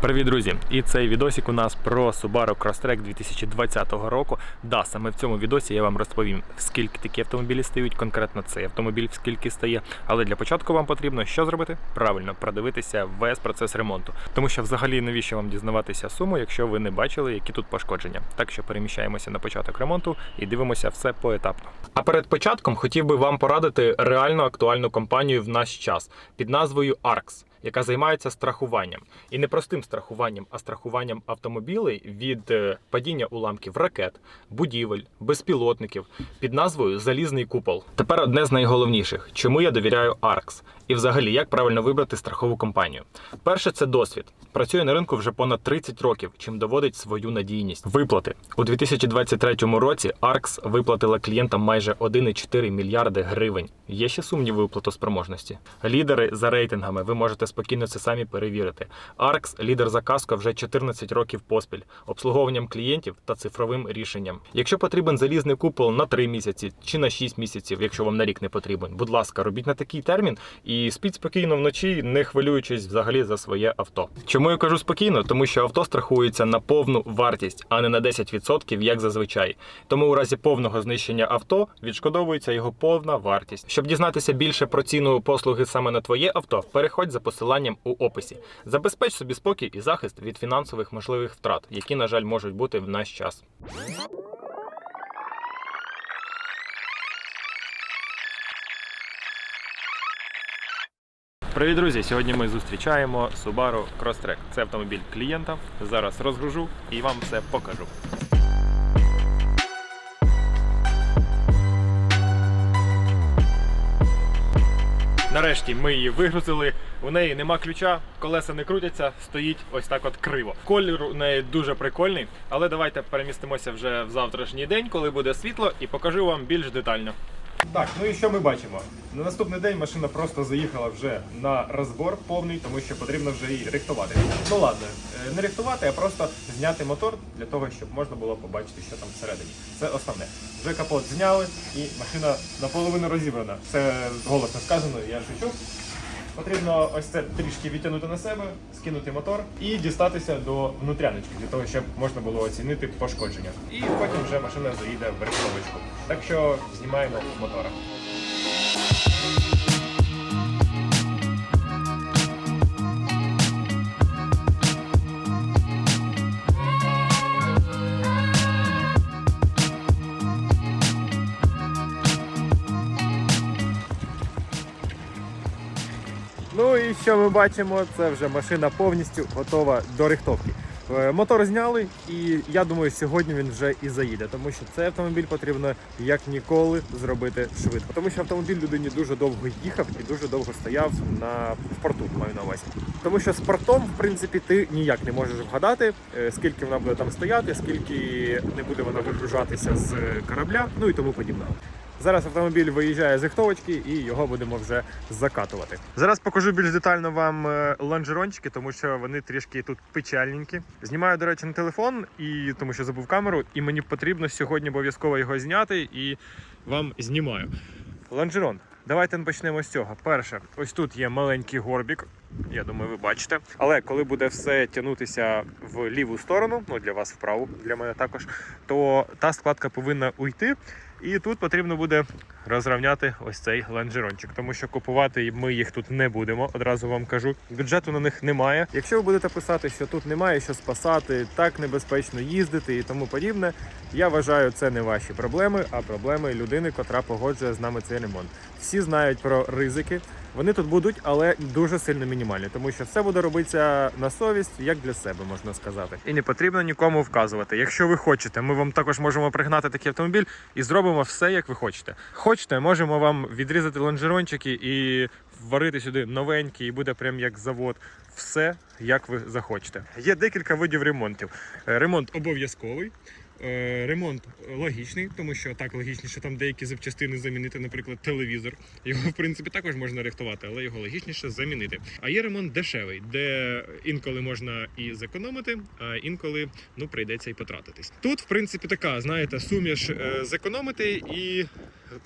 Привіт, друзі! І цей відосик у нас про Subaru Crosstrek 2020 року. Да, саме в цьому відосі я вам розповім, скільки такі автомобілі стають, конкретно цей автомобіль скільки стає. Але для початку вам потрібно що зробити? Правильно продивитися весь процес ремонту. Тому що взагалі навіщо вам дізнаватися суму, якщо ви не бачили, які тут пошкодження. Так що переміщаємося на початок ремонту і дивимося все поетапно. А перед початком хотів би вам порадити реально актуальну компанію в наш час під назвою ARX яка займається страхуванням і не простим страхуванням, а страхуванням автомобілей від е, падіння уламків ракет, будівель, безпілотників під назвою Залізний купол. Тепер одне з найголовніших, чому я довіряю ARX і взагалі як правильно вибрати страхову компанію. Перше, це досвід. Працює на ринку вже понад 30 років, чим доводить свою надійність. Виплати у 2023 році ARX виплатила клієнтам майже 1,4 мільярди гривень. Є ще сумніви у платоспроможності. Лідери за рейтингами. Ви можете спокійно це самі перевірити. ARX – лідер за каско вже 14 років поспіль, обслуговуванням клієнтів та цифровим рішенням. Якщо потрібен залізний купол на 3 місяці чи на 6 місяців, якщо вам на рік не потрібен, будь ласка, робіть на такий термін і спіть спокійно вночі, не хвилюючись взагалі за своє авто. Чому я кажу спокійно? Тому що авто страхується на повну вартість, а не на 10%, як зазвичай. Тому у разі повного знищення авто відшкодовується його повна вартість. Щоб дізнатися більше про ціну послуги саме на твоє авто, переходь за посиланням у описі. Забезпеч собі спокій і захист від фінансових можливих втрат, які, на жаль, можуть бути в наш час. Привіт, друзі! Сьогодні ми зустрічаємо Subaru Crosstrek. Це автомобіль клієнта. Зараз розгружу і вам все покажу. Нарешті ми її вигрузили. У неї нема ключа, колеса не крутяться, стоїть ось так от криво. Колір у неї дуже прикольний, але давайте перемістимося вже в завтрашній день, коли буде світло, і покажу вам більш детально. Так, ну і що ми бачимо? На наступний день машина просто заїхала вже на розбор повний, тому що потрібно вже її рихтувати. Ну ладно, е, не рихтувати, а просто зняти мотор для того, щоб можна було побачити, що там всередині. Це основне. Вже капот зняли і машина наполовину розібрана. Це голосно сказано, я шучу. Потрібно ось це трішки відтягнути на себе, скинути мотор і дістатися до внутряночки, для того, щоб можна було оцінити пошкодження. І потім вже машина заїде в рихтовочку. Так що знімаємо мотора. Що ми бачимо, це вже машина повністю готова до рихтовки. Е, Мотор зняли, і я думаю, сьогодні він вже і заїде, тому що цей автомобіль потрібно як ніколи зробити швидко. Тому що автомобіль людині дуже довго їхав і дуже довго стояв на порту, маю на увазі. Тому що з портом, в принципі, ти ніяк не можеш вгадати, е, скільки вона буде там стояти, скільки не буде вона вигружатися з корабля, ну і тому подібне. Зараз автомобіль виїжджає з рихтовочки і його будемо вже закатувати. Зараз покажу більш детально вам е, лонжерончики, тому що вони трішки тут печальненькі. Знімаю, до речі, на телефон, і тому що забув камеру, і мені потрібно сьогодні обов'язково його зняти і вам знімаю. Лонжерон. Давайте почнемо з цього. Перше, ось тут є маленький горбік. Я думаю, ви бачите. Але коли буде все тягнутися в ліву сторону, ну для вас вправу, для мене також, то та складка повинна уйти. І тут потрібно буде розрівняти ось цей лонжерончик, тому що купувати ми їх тут не будемо. Одразу вам кажу. Бюджету на них немає. Якщо ви будете писати, що тут немає що спасати, так небезпечно їздити і тому подібне, я вважаю, це не ваші проблеми, а проблеми людини, котра погоджує з нами цей ремонт. Всі знають про ризики. Вони тут будуть, але дуже сильно мінімальні, тому що все буде робитися на совість, як для себе можна сказати. І не потрібно нікому вказувати. Якщо ви хочете, ми вам також можемо пригнати такий автомобіль і зробимо все, як ви хочете. Хочете, можемо вам відрізати лонжерончики і варити сюди новенький, і буде прям як завод. Все як ви захочете. Є декілька видів ремонтів. Е, Ремонт обов'язковий. Е, Ремонт логічний, тому що так логічніше там деякі запчастини замінити, наприклад, телевізор. Його в принципі також можна рихтувати, але його логічніше замінити. А є ремонт дешевий, де інколи можна і зекономити, а інколи ну прийдеться і потратитись. Тут, в принципі, така, знаєте, суміш е, зекономити і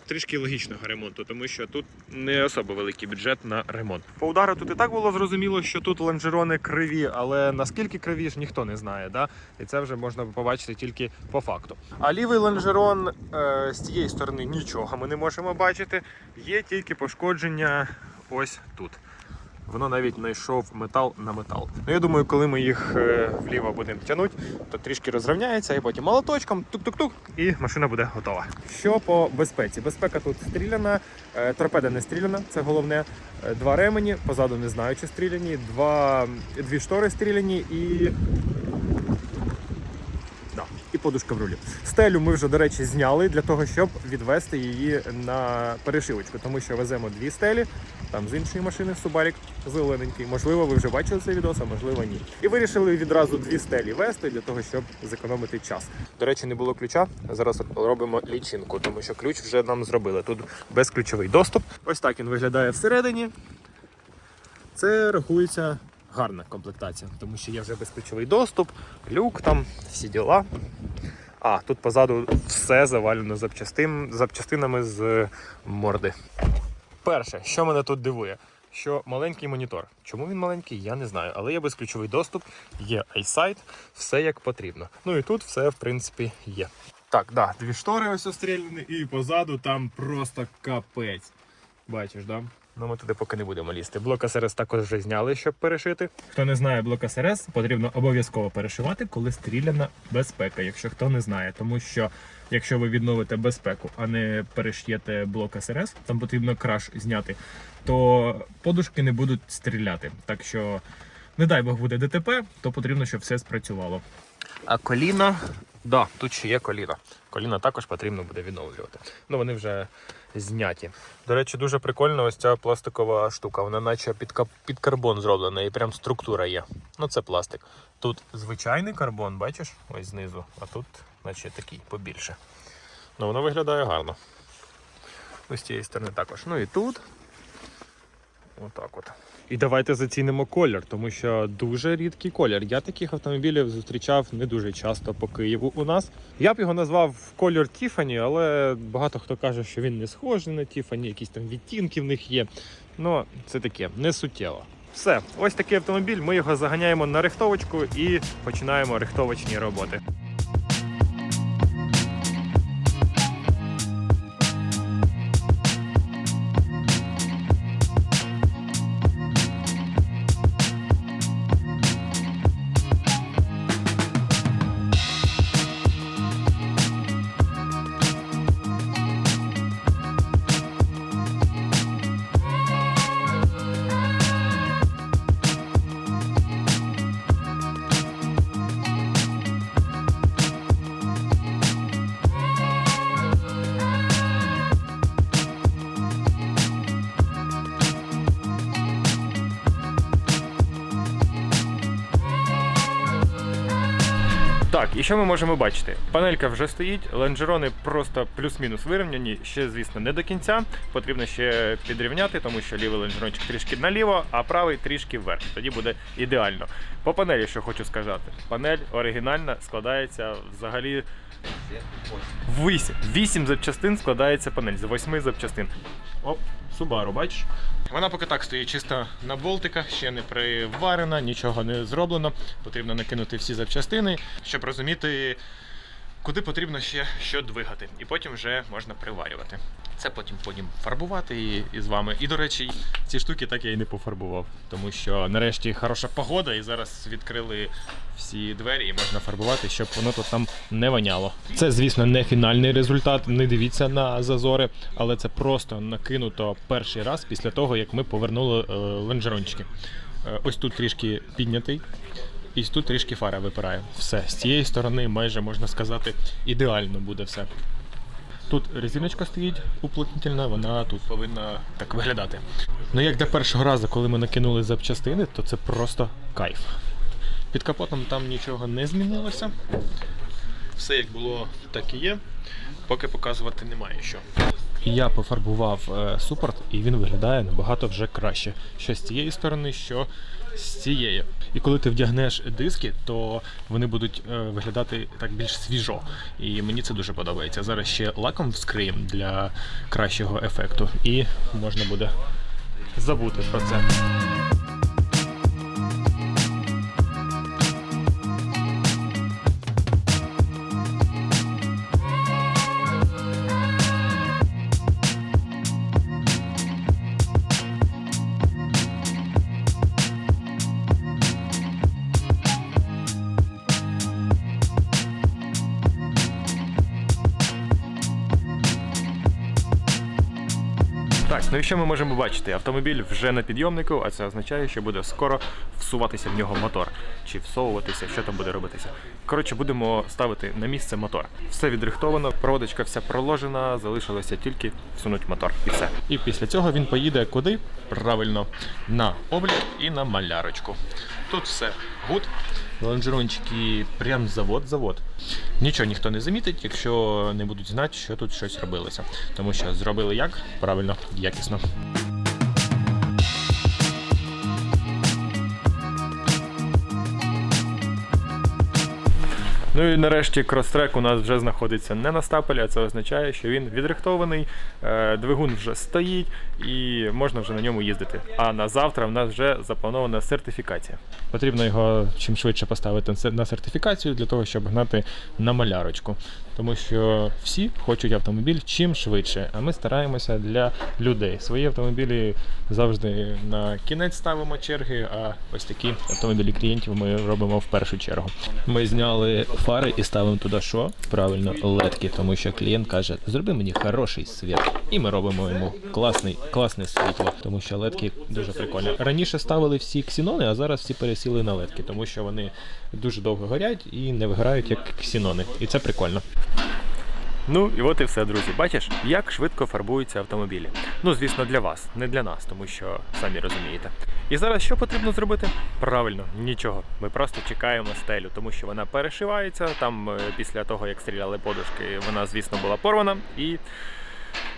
трішки логічного ремонту, тому що тут не особо великий бюджет на ремонт. По удару тут і так було зрозуміло, що тут лонжерони криві, але наскільки криві ж ніхто не знає. Да? І це вже можна побачити тільки по факту. А лівий лонжерон е, з цієї сторони нічого ми не можемо бачити. Є тільки пошкодження ось тут. Воно навіть знайшов метал на метал. Ну я думаю, коли ми їх е, вліво будемо тягнути, то трішки розрівняється, і потім молоточком тук-тук-тук, і машина буде готова. Що по безпеці? Безпека тут стріляна, е, торпеда не стріляна, це головне. Е, Два ремені, позаду не знаю, чи стріляні, два, дві штори стріляні і. Подушка в рулі. Стелю ми вже, до речі, зняли для того, щоб відвести її на перешивочку, тому що веземо дві стелі, там з іншої машини Субарік зелененький. Можливо, ви вже бачили цей відео, а можливо ні. І вирішили відразу дві стелі вести для того, щоб зекономити час. До речі, не було ключа. Зараз робимо лічинку, тому що ключ вже нам зробили. Тут безключовий доступ. Ось так він виглядає всередині. Це рахується гарна комплектація, тому що є вже безключовий доступ, люк там, всі діла. А, тут позаду все завалено запчастин, запчастинами з морди. Перше, що мене тут дивує, що маленький монітор. Чому він маленький, я не знаю. Але є безключовий доступ, є iSight, все як потрібно. Ну і тут все, в принципі, є. Так, да, дві штори ось остріляні, і позаду там просто капець. Бачиш, да? Ну, ми туди поки не будемо лізти. Блок СРС також вже зняли, щоб перешити. Хто не знає блок СРС, потрібно обов'язково перешивати, коли стріляна безпека, якщо хто не знає. Тому що якщо ви відновите безпеку, а не переш'єте блок СРС, там потрібно краш зняти, то подушки не будуть стріляти. Так що, не дай Бог буде ДТП, то потрібно, щоб все спрацювало. А коліна, да, тут ще є коліна. Коліна також потрібно буде відновлювати. Ну вони вже зняті. До речі, дуже прикольна ось ця пластикова штука. Вона наче під, під карбон зроблена і прям структура є. Ну це пластик. Тут звичайний карбон, бачиш, ось знизу, а тут, наче такий побільше. Ну воно виглядає гарно. Ось з цієї сторони також. Ну і тут. Отак от. І давайте зацінимо колір, тому що дуже рідкий колір. Я таких автомобілів зустрічав не дуже часто по Києву у нас. Я б його назвав колір Тіфані, але багато хто каже, що він не схожий на Тіфані, якісь там відтінки в них є. Ну, це таке, не суттєво. Все, ось такий автомобіль. Ми його заганяємо на рихтовочку і починаємо рихтовочні роботи. Так, і що ми можемо бачити? Панелька вже стоїть, лонжерони просто плюс-мінус вирівняні. Ще, звісно, не до кінця. Потрібно ще підрівняти, тому що лівий лонжерончик трішки наліво, а правий трішки вверх. Тоді буде ідеально. По панелі, що хочу сказати, панель оригінальна, складається взагалі. Вісім. Вісім запчастин складається панель з восьми запчастин. Оп, Subaru, бачиш? Вона поки так стоїть чисто на болтиках, ще не приварена, нічого не зроблено. Потрібно накинути всі запчастини, щоб розуміти, куди потрібно ще що двигати. І потім вже можна приварювати. Це потім потім фарбувати і, з вами. І, до речі, ці штуки так я і не пофарбував, тому що нарешті хороша погода, і зараз відкрили всі двері і можна фарбувати, щоб воно тут там не воняло. Це, звісно, не фінальний результат. Не дивіться на зазори, але це просто накинуто перший раз після того, як ми повернули е, лонжерончики. Е, ось тут трішки піднятий. І тут трішки фара випирає. Все, з цієї сторони майже можна сказати, ідеально буде все. Тут резиночка стоїть уплотнительна, вона тут повинна так виглядати. Ну як для першого разу, коли ми накинули запчастини, то це просто кайф. Під капотом там нічого не змінилося. Все як було, так і є. Поки показувати немає що. Я пофарбував е, супорт, і він виглядає набагато вже краще. Що з цієї сторони, що з цієї. І коли ти вдягнеш диски, то вони будуть е, виглядати так більш свіжо. І мені це дуже подобається. Зараз ще лаком вскриємо для кращого ефекту, і можна буде забути про це. Ну і що ми можемо бачити? Автомобіль вже на підйомнику, а це означає, що буде скоро всуватися в нього мотор. Чи всовуватися, що там буде робитися. Коротше, будемо ставити на місце мотор. Все відрихтовано, проводочка вся проложена, залишилося тільки всунути мотор. І все. І після цього він поїде куди? Правильно, на облік і на малярочку. Тут все гуд. Лонжерончики прям завод-завод. Нічого ніхто не замітить, якщо не будуть знати, що тут щось робилося. Тому що зробили як? Правильно, якісно. Ну і нарешті крострек у нас вже знаходиться не на стапелі, а це означає, що він відрихтований, е, двигун вже стоїть і можна вже на ньому їздити. А на завтра в нас вже запланована сертифікація. Потрібно його чим швидше поставити на сертифікацію для того, щоб гнати на малярочку. Тому що всі хочуть автомобіль чим швидше, а ми стараємося для людей. Свої автомобілі завжди на кінець ставимо черги, а ось такі автомобілі клієнтів ми робимо в першу чергу. Ми зняли фари і ставимо туди що? Правильно, ледки, тому що клієнт каже: зроби мені хороший світ. І ми робимо йому класний, класне світло, тому що ледки дуже прикольні. Раніше ставили всі ксінони, а зараз всі пересіли на ледки, тому що вони дуже довго горять і не вигорають як ксінони. І це прикольно. Ну і от і все, друзі. Бачиш, як швидко фарбуються автомобілі. Ну, звісно, для вас, не для нас, тому що самі розумієте. І зараз що потрібно зробити? Правильно, нічого. Ми просто чекаємо стелю, тому що вона перешивається. Там е, після того, як стріляли подушки, вона, звісно, була порвана і.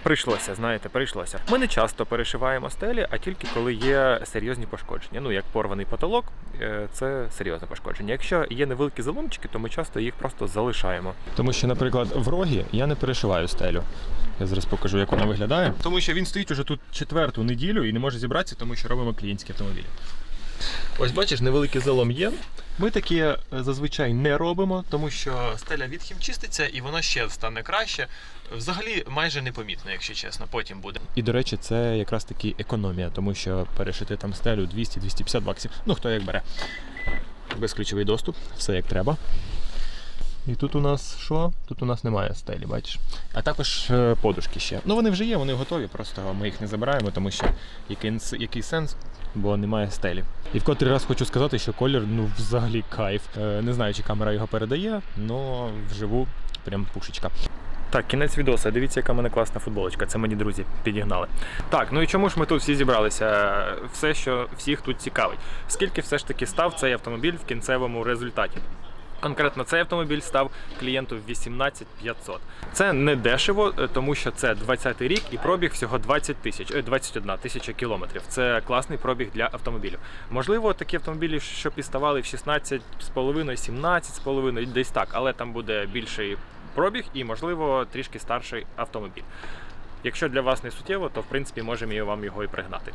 Прийшлося, знаєте, прийшлося. Ми не часто перешиваємо стелі, а тільки коли є серйозні пошкодження. Ну, як порваний потолок, е, це серйозне пошкодження. Якщо є невеликі заломчики, то ми часто їх просто залишаємо. Тому що, наприклад, в рогі я не перешиваю стелю. Я зараз покажу, як вона виглядає. Тому що він стоїть уже тут четверту неділю і не може зібратися, тому що робимо клієнтські автомобілі. Ось бачиш, невеликий залом є. Ми таке е, зазвичай не робимо, тому що стеля відхімчиститься і вона ще стане краще. Взагалі майже непомітно, якщо чесно, потім буде. І до речі, це якраз таки економія, тому що перешити там стелю 200-250 баксів. Ну хто як бере. Безключовий доступ, все як треба. І тут у нас що? Тут у нас немає стелі, бачиш. А також е, подушки ще. Ну вони вже є, вони готові, просто ми їх не забираємо, тому що який, який сенс, бо немає стелі. І в котрий раз хочу сказати, що колір ну взагалі кайф. Е, не знаю, чи камера його передає, але вживу прям пушечка. Так, кінець відоса. Дивіться, яка мене класна футболочка. Це мені друзі підігнали. Так, ну і чому ж ми тут всі зібралися? Все, що всіх тут цікавить. Скільки все ж таки став цей автомобіль в кінцевому результаті? Конкретно цей автомобіль став клієнту в 18 500. Це не дешево, е, тому що це 20-й рік і пробіг всього 20 тисяч, е, 21 тисяча кілометрів. Це класний пробіг для автомобілів. Можливо, такі автомобілі, що підставали в 16,5, 17,5, десь так, але там буде більший пробіг і, можливо, трішки старший автомобіль. Якщо для вас не суттєво, то в принципі можемо вам його і пригнати.